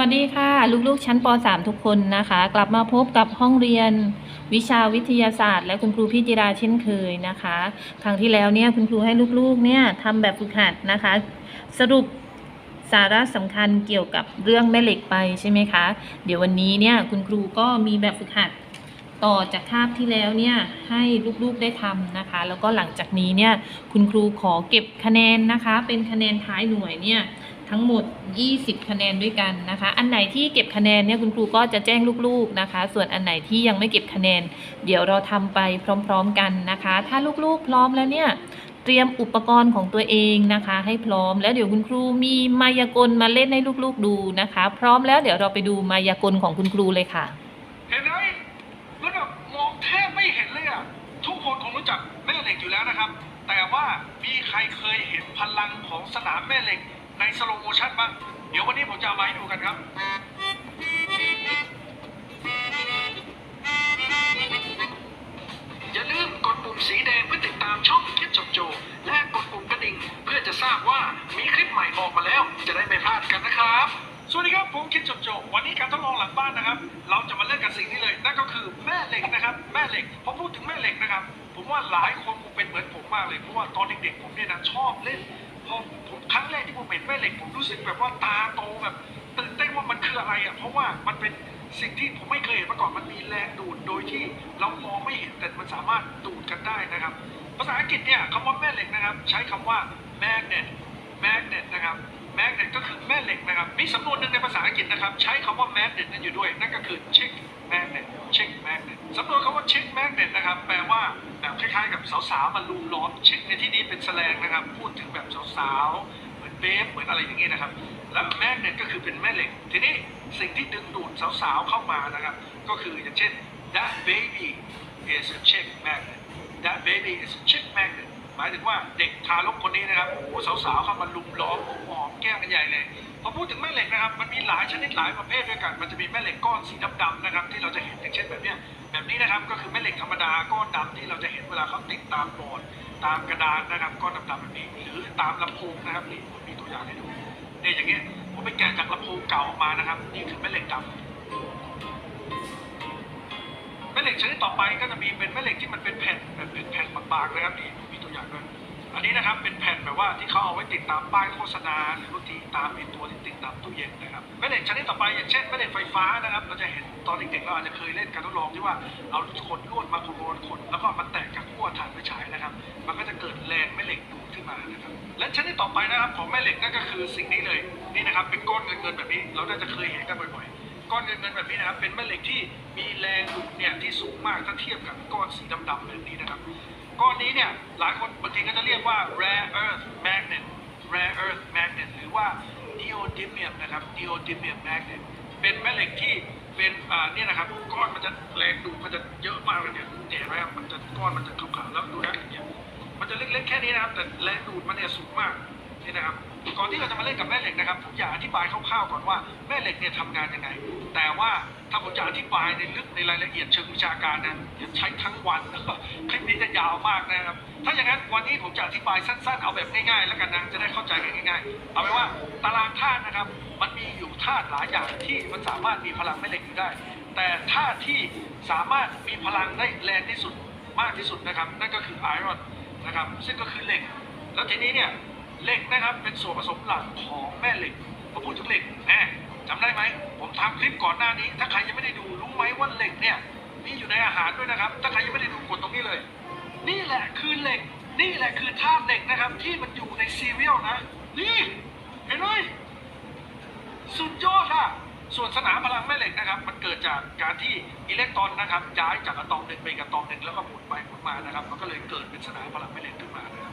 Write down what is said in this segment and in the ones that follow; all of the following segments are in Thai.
วัสดีค่ะ ลูกๆ ชั้นป .3 ทุกคนนะคะ กลับมาพบกับห้องเรียนวิชาวิทยาศาสตร์ และคุณครูพี่จิราเช่นเคยนะคะ ครั้งที่แล้วเนี่ยคุณครูให้ลูกๆเนี่ยทำแบบฝึกหัดนะคะ สรุปสาระสำคัญเกี่ยวกับเรื่องแม่เหล็กไปใช่ไหมคะ เดี๋ยววันนี้เนี่ยคุณครูก็มีแบบฝึกหัดต่อจากคาบที่แล้วเนี่ยให้ลูกๆได้ทำนะคะ แล้วก็หลังจากนี้เนี่ยคุณครูขอเก็บคะแนนนะคะ เป็นคะแนนท้ายหน่วยเนี่ย ทั้งหมด 20 คะแนนด้วยกันนะคะ อันไหนที่เก็บคะแนนเนี่ยคุณครูก็จะแจ้งลูกๆนะคะ ส่วนอันไหนที่ยังไม่เก็บคะแนน เดี๋ยวเราทำไปพร้อมๆกันนะคะ ถ้าลูกๆพร้อมแล้วเนี่ยเตรียมอุปกรณ์ของตัวเองนะคะ ให้พร้อมแล้วเดี๋ยวคุณครูมีมายากลมาเล่นให้ลูกๆดูนะคะ พร้อมแล้วเดี๋ยวเราไปดูมายากลของคุณครูเลยค่ะเห็นไหมแล้วแบบมองแทบไม่เห็นเลยอะทุกคนคงรู้จักแม่เหล็กอยู่แล้วนะครับ แต่ว่ามีใครเคยเห็นพลังของสนามแม่เหล็ก ในสโลโมชั่นบ้าง เดี๋ยววันนี้ผมจะเอามาให้ดูกันครับอย่าลืมกดปุ่มสีแดงเพื่อติดตามช่องคิดจบโจ และกดปุ่มกระดิ่งเพื่อจะทราบว่ามีคลิปใหม่ออกมาแล้ว จะได้ไม่พลาดกันนะครับ สวัสดีครับผมคิดจบโจ วันนี้การทดลองหลังบ้านนะครับ เราจะมาเล่นกันสิ่งนี้เลยนั่นก็คือแม่เหล็กนะครับ แม่เหล็กพอพูดถึงแม่เหล็กนะครับ ผมว่าหลายคนคงเป็นเหมือนผมมากเลยเพราะว่าตอนเด็กๆผมเนี่ยนะชอบเล่น พอผมครั้งแรกที่ผมเห็นแม่เหล็กผมรู้สึกแบบว่าตาโตแบบตื่นเต้นว่ามันคืออะไรอะเพราะว่ามันเป็นสิ่งที่ผมไม่เคยเห็นมาก่อนมันมีแรงดูดโดยที่เรามองไม่เห็นแต่มันสามารถดูดกันได้นะครับ ภาษาอังกฤษเนี่ยคำว่าแม่เหล็กนะครับ ใช้คำว่า magnet magnet นะครับ magnet ก็คือแม่เหล็กนะครับ มีสำนวนหนึ่งในภาษาอังกฤษนะครับ ใช้คำว่า magnet นั่นอยู่ด้วย นั่นก็คือ check magnet check magnet สำนวนคำว่า check magnet นะครับ แปลว่าแบบคล้ายๆกับสาวๆมาลุมล้อม check ในที่นี้เป็นแสลงนะครับ พูดถึงแบบสาวๆ เหมือนเบฟเหมือนอะไรอย่างนี้นะครับ แล้วแมกเนตก็คือเป็นแม่เหล็ก ทีนี้สิ่งที่ดึงดูดสาวๆเข้ามานะครับ ก็คืออย่างเช่น that baby is a check magnet that baby is a check magnet หมายถึงว่าเด็กทารกคนนี้นะครับโอ้สาวๆเข้ามาลุมล้อมหอมแก้มกันใหญ่เลยพอพูดถึงแม่เหล็กนะครับมันมีหลายชนิดหลายประเภทด้วยกัน มันจะมีแม่เหล็กก้อนสีดำๆนะครับที่เราจะเห็นอย่างเช่นแบบนี้แบบนี้นะครับก็คือแม่เหล็กธรรมดาก้อนดำที่เราจะเห็นเวลาเขาติดตามบอดตามกระดานนะครับก้อนดำๆแบบนี้หรือตามลำโพงนะครับนี่ผมมีตัวอย่างให้ดูเนี่ยอย่างเงี้ยผมไปแกะจากลำโพงเก่าออกมานะครับ นี่คือแม่เหล็กดำแม่เหล็กชนิดต่อไปก็จะมีเป็นแม่เหล็กที่มันเป็นแผ่นแบบเป็นแผ่นบางๆนะครับนี่ อันนี้นะครับเป็นแผ่นแบบว่าที่เขาเอาไว้ติดตามป้ายโฆษณาหรือบางทีตามไอ้ตัวที่ติดตามตู้เย็นนะครับแม่เหล็กชนิดต่อไปอย่างเช่นแม่เหล็กไฟฟ้านะครับ เราจะเห็นตอนเด็กๆเราอาจจะเคยเล่นการทดลองที่ว่าเอาขนลวดมาโคนๆขนแล้วก็มันแตกจากขั้วถ่านไฟฉายนะครับ มันก็จะเกิดแรงแม่เหล็กดูดขึ้นมานะครับและชนิดต่อไปนะครับของแม่เหล็กนั่นก็คือสิ่งนี้เลยนี่นะครับเป็นก้อนเงินๆแบบนี้ เราน่าจะเคยเห็นกันบ่อยๆก้อนเงินๆแบบนี้นะครับเป็นแม่เหล็กที่มีแรงดูดเนี่ยที่สูงมากถ้าเทียบกับก้อนสีดำๆแบบนี้นะครับ ก้อนนี้เนี่ยหลายคนบางทีก็จะเรียกว่า rare earth magnet rare earth magnet หรือว่า neodymium นะครับ neodymium magnet เป็นแม่เหล็กที่เป็นอ่าเนี่ยนะครับก้อนมันจะแรงดูดมันจะเยอะมากเลยเนี่ยเห็นไหมครับมันจะก้อนมันจะขาวๆแล้วดูนะเนี่ยมันจะเล็กๆแค่นี้นะครับ แต่แรงดูดมันเนี่ยสูงมากนี่นะครับ ก่อนที่เราจะมาเล่นกับแม่เหล็กนะครับผมอยากอธิบายคร่าวๆก่อนว่าแม่เหล็กเนี่ยทำงานยังไง แต่ว่าถ้าผมจะอธิบายในลึกในรายละเอียดเชิงวิชาการนะเดี๋ยวใช้ทั้งวันคลิปนี้จะยาวมากนะครับ ถ้าอย่างนั้นวันนี้ผมจะอธิบายสั้นๆ เอาแบบง่ายๆแล้วกันนะจะได้เข้าใจกันง่ายๆ เอาไว้ว่าตารางธาตุนะครับ มันมีอยู่ธาตุหลายอย่างที่มันสามารถมีพลังแม่เหล็กอยู่ได้ แต่ธาตุที่สามารถมีพลังได้แรงที่สุดมากที่สุดนะครับ นั่นก็คือไอรอนนะครับซึ่งก็คือเหล็ก แล้วทีนี้เนี่ย เหล็กนะครับเป็นส่วนผสมหลักของแม่เหล็กพอพูดถึงเหล็กแน่จำได้ไหม ผมทำคลิปก่อนหน้านี้ ถ้าใครยังไม่ได้ดูรู้ไหมว่าเหล็กเนี่ยมีอยู่ในอาหารด้วยนะครับ ถ้าใครยังไม่ได้ดูกดตรงนี้เลย นี่แหละคือเหล็ก นี่แหละคือธาตุเหล็กนะครับ ที่มันอยู่ในซีเรียลนะ นี่เห็นไหมสุดยอดอะส่วนสนามพลังแม่เหล็กนะครับ มันเกิดจากการที่อิเล็กตรอนนะครับย้ายจากอะตอมหนึ่งไปอีกอะตอมหนึ่งแล้วก็หมุนไปหมุนมานะครับ มันก็เลยเกิดเป็นสนามพลังแม่เหล็กขึ้นมานะ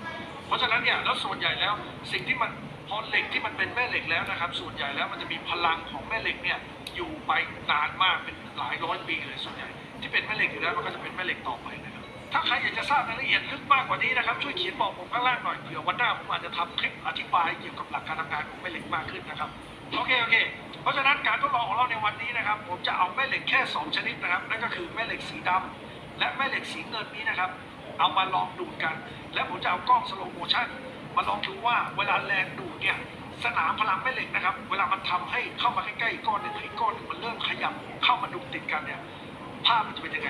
เพราะฉะนั้นเนี่ยแล้วส่วนใหญ่แล้วสิ่งที่มันพอเหล็กที่มันเป็นแม่เหล็กแล้วนะครับ ส่วนใหญ่แล้วมันจะมีพลังของแม่เหล็กเนี่ยอยู่ไปนานมากเป็นหลายร้อยปีเลยส่วนใหญ่ที่เป็นแม่เหล็กอยู่แล้วมันก็จะเป็นแม่เหล็กต่อไปนะครับถ้าใครอยากจะทราบรายละเอียดลึกมากกว่านี้นะครับช่วยเขียนบอกผมข้างล่างหน่อยเผื่อวันหน้าผมอาจจะทำคลิปอธิบายเกี่ยวกับหลักการทำงานของแม่เหล็กมากขึ้นนะครับโอเคโอเคเพราะฉะนั้นการทดลองของเราในวันนี้นะครับ ผมจะเอาแม่เหล็กแค่ 2 ชนิดนะครับนั่นก็คือแม่เหล็กสีดำและแม่เหล็กสีเงินนี้นะครับ เอามาลองดูดกัน และผมจะเอากล้องสโลโมชั่นมาลองดูว่าเวลาแรงดูดเนี่ยสนามพลังแม่เหล็กนะครับ เวลามันทำให้เข้ามาใกล้ๆกก้อนหนึ่งอีกก้อนหนึ่งมันเริ่มขยับเข้ามาดุติดกันเนี่ยภาพมันจะเป็นยังไง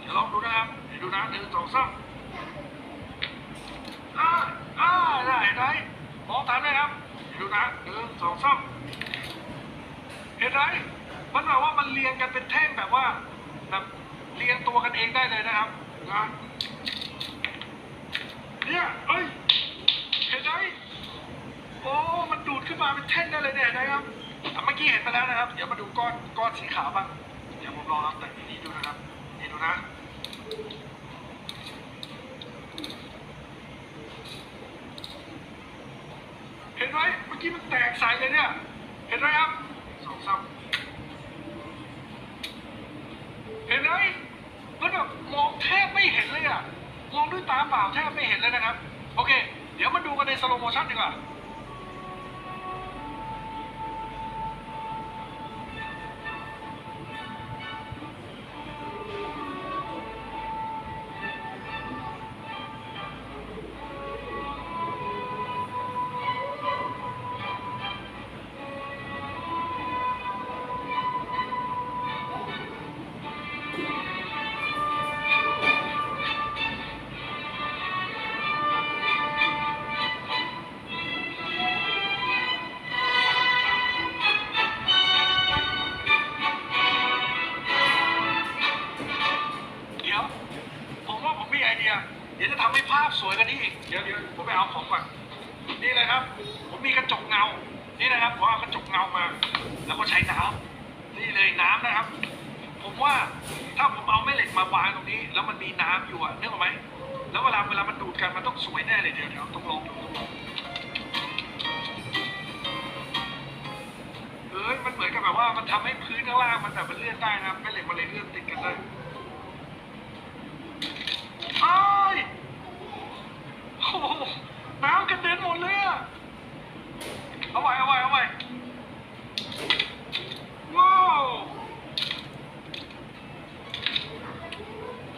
เดี๋ยวลองดูนะครับเดี๋ยวดูนะหนึ่งสองสามอ่าอ่าได้เห็นไหมมองทันไหมครับเดี๋ยวดูนะหนึ่งสองสามเห็นไหมมันแบบว่ามันเรียงกันเป็นแท่งแบบว่าแบบ เรียงตัวกันเองได้เลยนะครับนะเนี่ยเอ้ยเห็นไหมโอ้มันดูดขึ้นมาเป็นแท่งได้เลยเนี่ยนไหมครับเมื่อกี้เห็นไปแล้วนะครับ เดี๋ยวมาดูก้อนก้อนสีขาวบ้างเดี๋ยวผมลองเอาแต่ที่นี่ดูนะครับนี่ดูนะเห็นไหมเมื่อกี้มันแตกใสเลยเนี่ย เห็นไหมครับสองสามเห็นไหมมันแบบมองแทบไม่เห็นเลยอะ มองด้วยตาเปล่าแทบไม่เห็นเลยนะครับ โอเค เดี๋ยวมาดูกันในสโลโมชั่นดีกว่า มือนทำมันทำให้พื้นข้างล่างมันแบบมันเลื่อนได้นะครับแม่เหล็กมันเลยเลื่อนติดกันได้ ไอ้ายโอ้โหน้ำกระเด็นหมดเลยอะเอาไว้เอาไว้เอาไว้ว้าว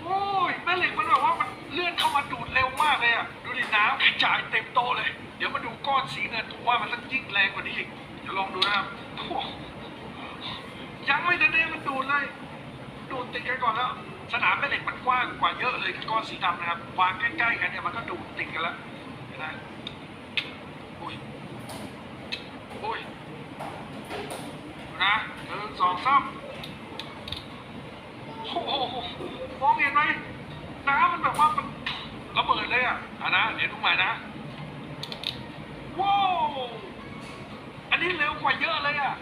โอ้ยแม่เหล็กมันแบบว่ามันเลื่อนเข้ามาดูดเร็วมากเลยอะดูดิน้ำกระจายเต็มโต๊ะเลย เดี๋ยวมาดูก้อนสีเงินผมว่ามันต้องยิ่งแรงกว่านี้อีก เดี๋ยวลองดูนะครับโอ้โหยัง ไม่ทันได้มันดูดเลยดูดติดกันก่อนแล้ว สนามแม่เหล็กมันกว้างกว่าเยอะเลยก้อนสีดำนะครับวางใกล้ๆกันเนี่ยมันก็ดูดติดกันแล้วนไหมโอ้ยโอ้ยนะหนึ่งสองสามโอ้โหมองเห็นไหมน้ำมันแบบว่ามันระเบิดเลยอะอะนะเดี๋ยวดูใหม่นะว้าวอันนี้เร็วกว่าเยอะเลยอะ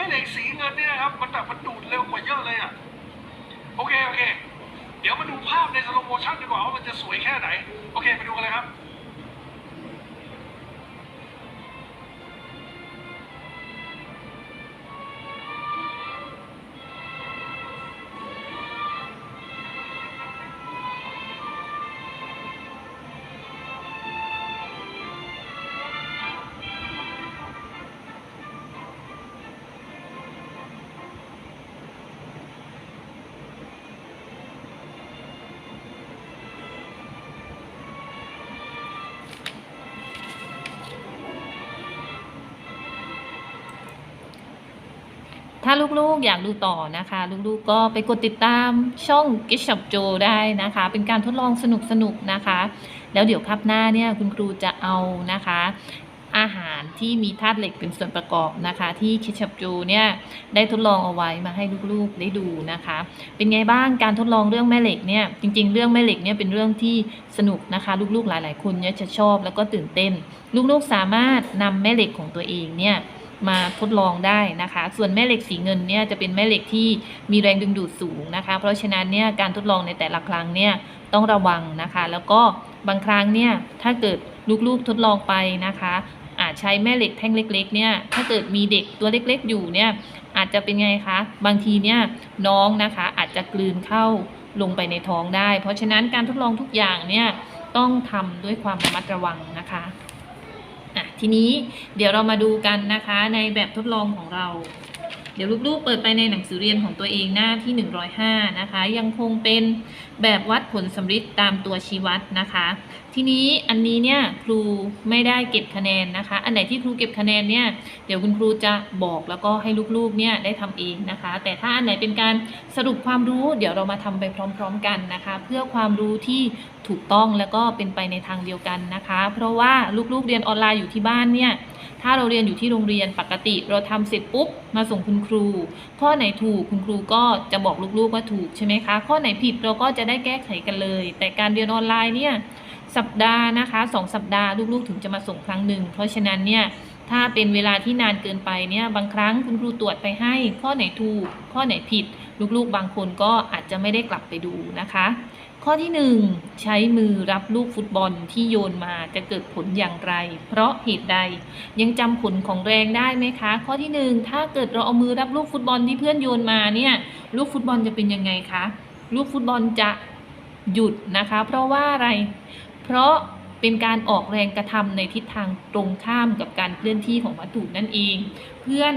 ไม่เหล็กสีเงินเนี่ยนะครับ มันแบบมันดูดเร็วกว่าเยอะเลยอะ โอเค โอเค เดี๋ยวมาดูภาพในสโลโมชั่นดีกว่าว่ามันจะสวยแค่ไหน โอเค ไปดูกันเลยครับ ถ้าลูกๆอยากดูต่อนะคะ ลูกๆก็ไปกดติดตามช่อง g i s h o p Joe ได้นะคะ เป็นการทดลองสนุกๆนะคะ แล้วเดี๋ยวครัปหน้าเนี่ยคุณครูจะเอานะคะ อาหารที่มีธาตุเหล็กเป็นส่วนประกอบนะคะ ที่คิชับจูเนี่ยได้ทดลองเอาไว้มาให้ลูกๆได้ดูนะคะ เป็นไงบ้างการทดลองเรื่องแม่เหล็กเนี่ยจริง ๆ เรื่องแม่เหล็กเนี่ยเป็นเรื่องที่สนุกนะคะ ลูกๆหลาย ๆ คนเนี่ยจะชอบแล้วก็ตื่นเต้น ลูกๆสามารถนำแม่เหล็กของตัวเองเนี่ย มาทดลองได้นะคะ ส่วนแม่เหล็กสีเงินเนี่ยจะเป็นแม่เหล็กที่มีแรงดึงดูดสูงนะคะ เพราะฉะนั้นเนี่ยการทดลองในแต่ละครั้งเนี่ยต้องระวังนะคะ แล้วก็บางครั้งเนี่ยถ้าเกิดลูกๆทดลองไปนะคะ อาจใช้แม่เหล็กแท่งเล็กๆเนี่ยถ้าเกิดมีเด็กตัวเล็กๆ อยู่เนี่ยอาจจะเป็นไงคะบางทีเนี่ยน้องนะคะอาจจะกลืนเข้าลงไปในท้องได้ เพราะฉะนั้นการทดลองทุกอย่างเนี่ยต้องทำด้วยความระมัดระวังนะคะ ทีนี้เดี๋ยวเรามาดูกันนะคะในแบบทดลองของเรา เดี๋ยวลูกๆเปิดไปในหนังสือเรียนของตัวเองหน้าที่ 105 นะคะ ยังคงเป็น แบบวัดผลสำริดตามตัวชี้วัดนะคะ ทีนี้อันนี้เนี่ยครูไม่ได้เก็บคะแนนนะคะ อันไหนที่ครูเก็บคะแนนเนี่ยเดี๋ยวคุณครูจะบอกแล้วก็ให้ลูกๆเนี่ยได้ทำเองนะคะ แต่ถ้าอันไหนเป็นการสรุปความรู้ เดี๋ยวเรามาทำไปพร้อม ๆ กันนะคะ เพื่อความรู้ที่ถูกต้องแล้วก็เป็นไปในทางเดียวกันนะคะ เพราะว่าลูกๆเรียนออนไลน์อยู่ที่บ้านเนี่ยถ้าเราเรียนอยู่ที่โรงเรียนปกติ เราทำเสร็จปุ๊บมาส่งคุณครู ข้อไหนถูกคุณครูก็จะบอกลูกๆว่าถูกใช่ไหมคะ ข้อไหนผิดเราก็จะได้แก้ไขกันเลย แต่การเรียนออนไลน์เนี่ยสัปดาห์นะคะสองสัปดาห์ลูกๆ ถึงจะมาส่งครั้งหนึ่ง เพราะฉะนั้นเนี่ยถ้าเป็นเวลาที่นานเกินไปเนี่ยบางครั้งคุณครูตรวจไปให้ ข้อไหนถูก ข้อไหนผิด ลูกๆ บางคนก็อาจจะไม่ได้กลับไปดูนะคะ ข้อที่ 1 ใช้มือรับลูกฟุตบอลที่โยนมาจะเกิดผลอย่างไร เพราะเหตุใดยังจำผลของแรงได้ไหมคะ ข้อที่ 1 ถ้าเกิดเราเอามือรับลูกฟุตบอลที่เพื่อนโยนมาเนี่ยลูกฟุตบอลจะเป็นยังไงคะ ลูกฟุตบอลจะหยุดนะคะ เพราะว่าอะไร เพราะเป็นการออกแรงกระทำในทิศทางตรงข้ามกับการเคลื่อนที่ของวัตถุนั่นเอง เพื่อน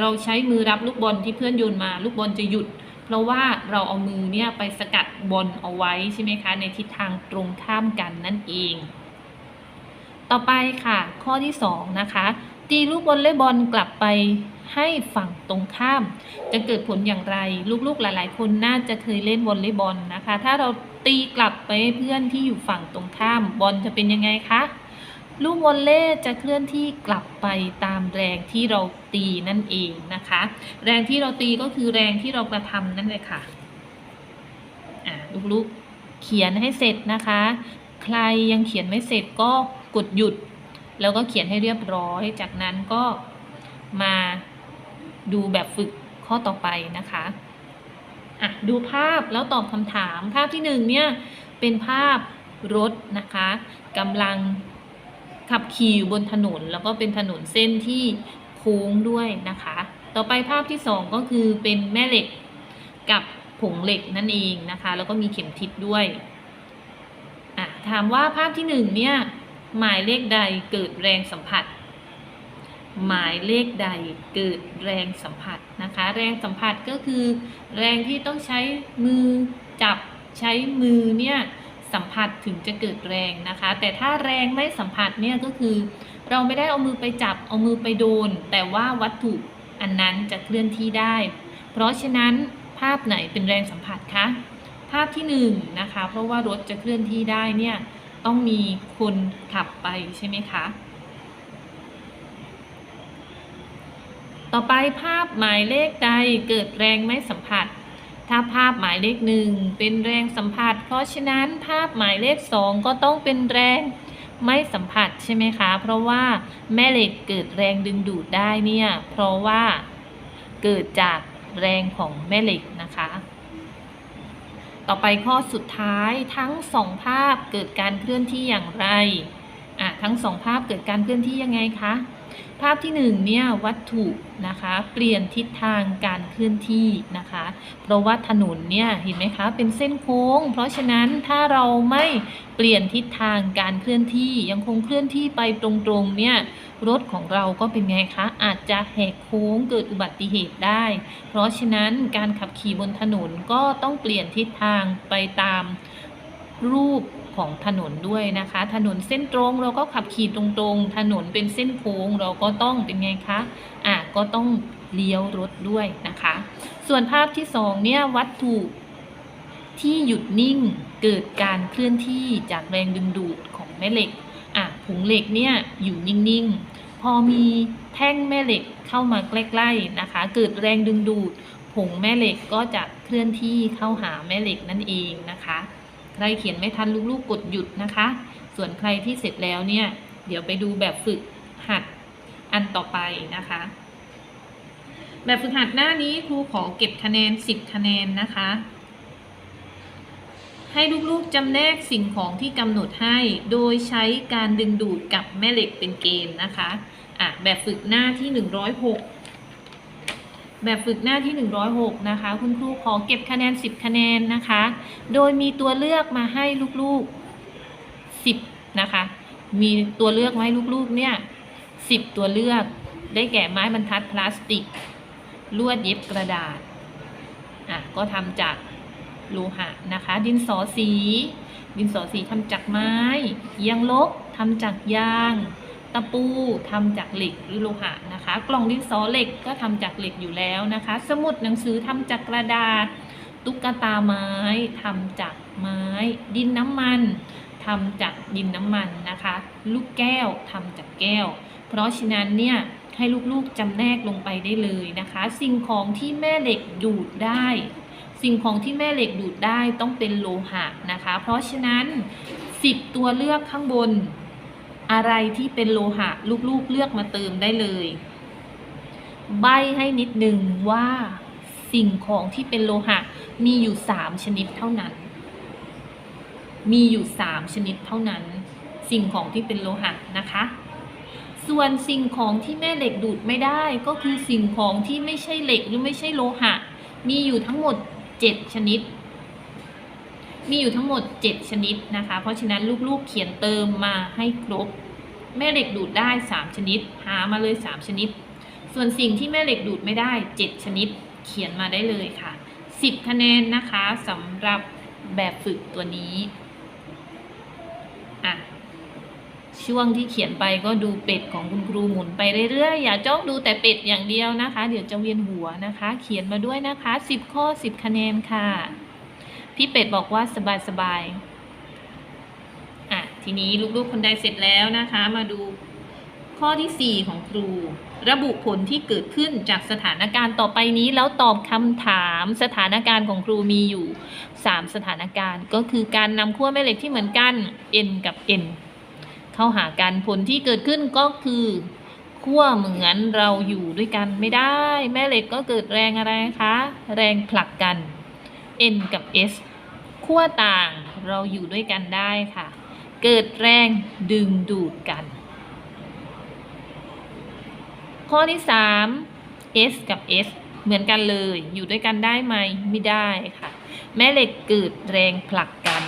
เราใช้มือรับลูกบอลที่เพื่อนโยนมา ลูกบอลจะหยุด เพราะว่าเราเอามือเนี่ยไปสกัดบอลเอาไว้ใช่ไหมคะ ในทิศทางตรงข้ามกันนั่นเอง ต่อไปค่ะ ข้อที่ 2 นะคะ ตีลูกวอลเลย์บอลกลับไปให้ฝั่งตรงข้าม จะเกิดผลอย่างไร ลูกๆหลาย ๆ คนน่าจะเคยเล่นวอลเลย์บอลนะคะ ถ้าเราตีกลับไปเพื่อนที่อยู่ฝั่งตรงข้ามบอลจะเป็นยังไงคะลูกวอลเล่จะเคลื่อนที่กลับไปตามแรงที่เราตีนั่นเองนะคะ แรงที่เราตีก็คือแรงที่เรากระทำนั่นเลยค่ะอะลูกๆเขียนให้เสร็จนะคะ ใครยังเขียนไม่เสร็จก็กดหยุด แล้วก็เขียนให้เรียบร้อย จากนั้นก็มาดูแบบฝึกข้อต่อไปนะคะอะดูภาพแล้วตอบคำถาม ภาพที่หนึ่งเนี่ยเป็นภาพรถนะคะกำลังขับขี่อยู่บนถนน แล้วก็เป็นถนนเส้นที่โค้งด้วยนะคะ ต่อไปภาพที่สองก็คือเป็นแม่เหล็กกับผงเหล็กนั่นเองนะคะ แล้วก็มีเข็มทิศด้วยอะถามว่าภาพที่หนึ่งเนี่ย หมายเลขใดเกิดแรงสัมผัส หมายเลขใดเกิดแรงสัมผัสนะคะ แรงสัมผัสก็คือ แรงที่ต้องใช้มือจับใช้มือเนี่ยสัมผัสถึงจะเกิดแรงนะคะ แต่ถ้าแรงไม่สัมผัสเนี่ยก็คือ เราไม่ได้เอามือไปจับเอามือไปโดน แต่ว่าวัตถุอันนั้นจะเคลื่อนที่ได้ เพราะฉะนั้นภาพไหนเป็นแรงสัมผัสคะภาพที่หนึ่งนะคะเพราะว่ารถจะเคลื่อนที่ได้เนี่ย ต้องมีคนขับไปใช่ไหมคะ ต่อไปภาพหมายเลขใดเกิดแรงไม่สัมผัส ถ้าภาพหมายเลขหนึ่งเป็นแรงสัมผัส เพราะฉะนั้นภาพหมายเลขสองก็ต้องเป็นแรงไม่สัมผัสใช่ไหมคะ เพราะว่าแม่เหล็กเกิดแรงดึงดูดได้เนี่ย เพราะว่าเกิดจากแรงของแม่เหล็กนะคะ ต่อไปข้อสุดท้ายทั้งสองภาพเกิดการเคลื่อนที่อย่างไรอะทั้งสองภาพเกิดการเคลื่อนที่ยังไงคะ ภาพที่หนึ่งเนี่ยวัตถุนะคะเปลี่ยนทิศทางการเคลื่อนที่นะคะ เพราะว่าถนนเนี่ยเห็นไหมคะเป็นเส้นโค้ง เพราะฉะนั้นถ้าเราไม่เปลี่ยนทิศทางการเคลื่อนที่ยังคงเคลื่อนที่ไปตรงๆเนี่ยรถของเราก็เป็นไงคะ อาจจะแหกโค้งเกิดอุบัติเหตุได้ เพราะฉะนั้นการขับขี่บนถนนก็ต้องเปลี่ยนทิศทางไปตามรูป ของถนนด้วยนะคะ ถนนเส้นตรงเราก็ขับขี่ตรงๆ ถนนเป็นเส้นโค้งเราก็ต้องเป็นไงคะอะก็ต้องเลี้ยวรถด้วยนะคะ ส่วนภาพที่สองเนี่ยวัตถุที่หยุดนิ่งเกิดการเคลื่อนที่จากแรงดึงดูดของแม่เหล็กอะผงเหล็กเนี่ยอยู่นิ่งๆ พอมีแท่งแม่เหล็กเข้ามาใกล้ๆนะคะ เกิดแรงดึงดูดผงแม่เหล็กก็จะเคลื่อนที่เข้าหาแม่เหล็กนั่นเองนะคะ ใครเขียนไม่ทันลูกๆกดหยุดนะคะ ส่วนใครที่เสร็จแล้วเนี่ย เดี๋ยวไปดูแบบฝึกหัดอันต่อไปนะคะ แบบฝึกหัดหน้านี้ครูขอเก็บคะแนน 10 คะแนนนะคะ ให้ลูกๆจำแนกสิ่งของที่กำหนดให้ โดยใช้การดึงดูดกับแม่เหล็กเป็นเกณฑ์นะคะอะแบบฝึกหน้าที่ 106 แบบฝึกหน้าที่ 106 นะคะ คุณครูขอเก็บคะแนน 10 คะแนนนะคะ โดยมีตัวเลือกมาให้ลูกๆ 10 นะคะ มีตัวเลือกมาให้ลูกๆ เนี่ย 10 ตัวเลือก ได้แก่ไม้บรรทัดพลาสติก ลวดเย็บกระดาษ อะ ก็ทำจากโลหะนะคะ ดินสอสี ดินสอสีทำจากไม้ ยางลบทำจากยาง ตะปูทำจากเหล็กหรือโลหะนะคะ กล่องดินสอเหล็กก็ทำจากเหล็กอยู่แล้วนะคะ สมุดหนังสือทำจากกระดาษ ตุ๊กตาไม้ทำจากไม้ ดินน้ำมันทำจากดินน้ำมันนะคะ ลูกแก้วทำจากแก้ว เพราะฉะนั้นเนี่ยให้ลูกๆจำแนกลงไปได้เลยนะคะ สิ่งของที่แม่เหล็กดูดได้ สิ่งของที่แม่เหล็กดูดได้ต้องเป็นโลหะนะคะ เพราะฉะนั้น 10 ตัวเลือกข้างบน อะไรที่เป็นโลหะลูกๆเลือกมาเติมได้เลย ใบให้นิดหนึ่งว่าสิ่งของที่เป็นโลหะมีอยู่3ชนิดเท่านั้น มีอยู่3ชนิดเท่านั้น สิ่งของที่เป็นโลหะนะคะ ส่วนสิ่งของที่แม่เหล็กดูดไม่ได้ก็คือสิ่งของที่ไม่ใช่เหล็กหรือไม่ใช่โลหะ มีอยู่ทั้งหมด7ชนิด มีอยู่ทั้งหมด 7 ชนิดนะคะ เพราะฉะนั้นลูกๆเขียนเติมมาให้ครบ แม่เหล็กดูดได้ 3 ชนิด หามาเลย 3 ชนิด ส่วนสิ่งที่แม่เหล็กดูดไม่ได้ 7 ชนิด เขียนมาได้เลยค่ะ 10 คะแนนนะคะสำหรับแบบฝึกตัวนี้อะช่วงที่เขียนไปก็ดูเป็ดของคุณครูหมุนไปเรื่อยๆ อย่าจ้องดูแต่เป็ดอย่างเดียวนะคะ เดี๋ยวจะเวียนหัวนะคะ เขียนมาด้วยนะคะ 10 ข้อ 10 คะแนนค่ะ พี่เป็ดบอกว่าสบายๆอะทีนี้ลูกๆคนใดเสร็จแล้วนะคะ มาดูข้อที่ 4 ของครู ระบุผลที่เกิดขึ้นจากสถานการณ์ต่อไปนี้ แล้วตอบคำถามสถานการณ์ของครูมีอยู่ 3 สถานการณ์ ก็คือการนำขั้วแม่เหล็กที่เหมือนกัน n กับ n เข้าหากันผลที่เกิดขึ้นก็คือขั้วเหมือนเราอยู่ด้วยกันไม่ได้ แม่เหล็กก็เกิดแรงอะไรคะ แรงผลักกัน n กับ s ขั้วต่างเราอยู่ด้วยกันได้ค่ะ เกิดแรงดึงดูดกัน ข้อที่ 3 s กับ s เหมือนกันเลย อยู่ด้วยกันได้ไหมไม่ได้ค่ะ แม่เหล็กเกิดแรงผลักกัน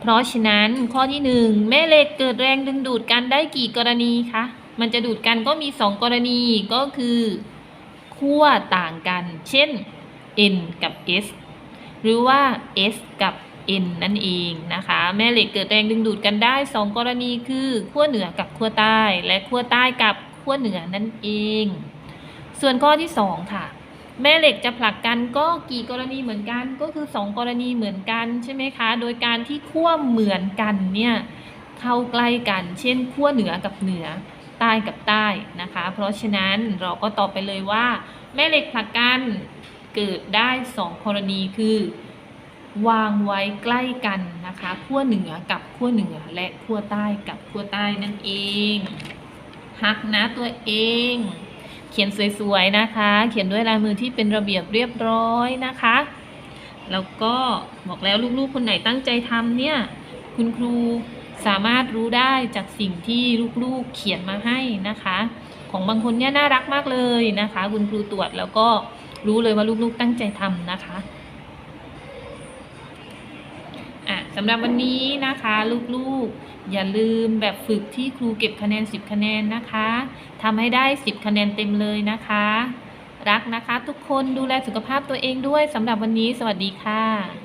เพราะฉะนั้นข้อที่ 1 แม่เหล็กเกิดแรงดึงดูดกันได้กี่กรณีคะมันจะดูดกันก็มี 2 กรณีก็คือ ขั้วต่างกัน เช่น n กับ s หรือว่า s กับ n นั่นเองนะคะ แม่เหล็กเกิดแรงดึงดูดกันได้ 2 กรณีคือขั้วเหนือกับขั้วใต้ และขั้วใต้กับขั้วเหนือนั่นเอง ส่วนข้อที่ 2 ค่ะ แม่เหล็กจะผลักกันก็กี่กรณีเหมือนกันก็คือ 2 กรณีเหมือนกันใช่ไหมคะ โดยการที่ขั้วเหมือนกันเนี่ยเข้าใกล้กัน เช่นขั้วเหนือกับเหนือใต้กับใต้นะคะ เพราะฉะนั้นเราก็ตอบไปเลยว่า แม่เหล็กผลักกัน เกิดได้ 2 กรณีคือ วางไว้ใกล้กันนะคะขั้วเหนือกับขั้วเหนือและขั้วใต้กับขั้วใต้นั่นเองหักนะตัวเอง เขียนสวยๆนะคะ เขียนด้วยลายมือที่เป็นระเบียบเรียบร้อยนะคะ แล้วก็บอกแล้วลูกๆคนไหนตั้งใจทำเนี่ย คุณครูสามารถรู้ได้จากสิ่งที่ลูกๆเขียนมาให้นะคะ ของบางคนเนี่ยน่ารักมากเลยนะคะ คุณครูตรวจแล้วก็ รู้เลยว่าลูกๆตั้งใจทำนะคะอะสำหรับวันนี้นะคะลูกๆ อย่าลืมแบบฝึกที่ครูเก็บคะแนน 10 คะแนนนะคะทำให้ได้ 10 คะแนนเต็มเลยนะคะ รักนะคะ ทุกคนดูแลสุขภาพตัวเองด้วยสำหรับวันนี้ สวัสดีค่ะ